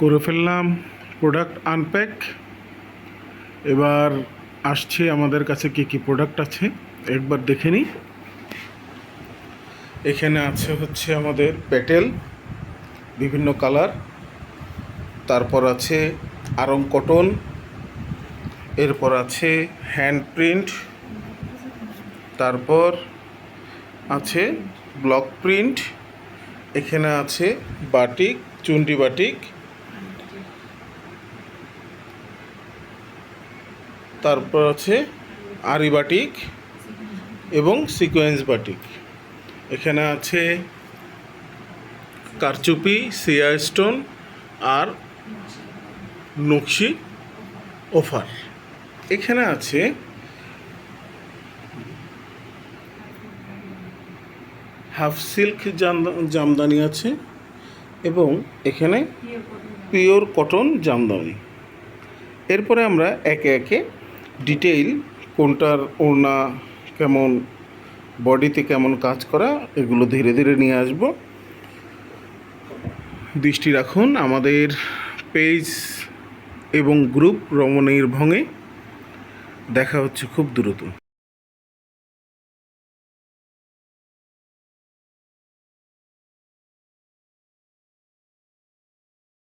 করে ফেললাম product unpack এবার আসছে আমাদের কাছে কি কি প্রোডাক্ট আছে, একবার দেখে নিই। এখানে আছে হচ্ছে আমাদের পেটেল, বিভিন্ন কালার তারপর আছে আরং কটন, এরপর আছে হ্যান্ড প্রিন্ট তারপর আছে ব্লক প্রিন্ট এখানে আছে বাটিক চুন্ডি বাটিক তারপর আছে আরি বাটিক এবং সিকোয়েন্স বাটিক। এখানে আছে কারচুপি সিয়া স্টোন আর নকশি ওফার। এখানে আছে হাফ সিল্ক জামদানি আছে এবং এখানে পিওর কটন জামদানি। এরপরে আমরা একে একে ডিটেইল কোনটার ওড়না কেমন, বডিতে কেমন কাজ করা, এগুলো ধীরে ধীরে নিয়ে আসব। দৃষ্টি রাখুন, আমাদের পেজ এবং গ্রুপ রমণীর ভঙে দেখা হচ্ছে খুব দ্রুত।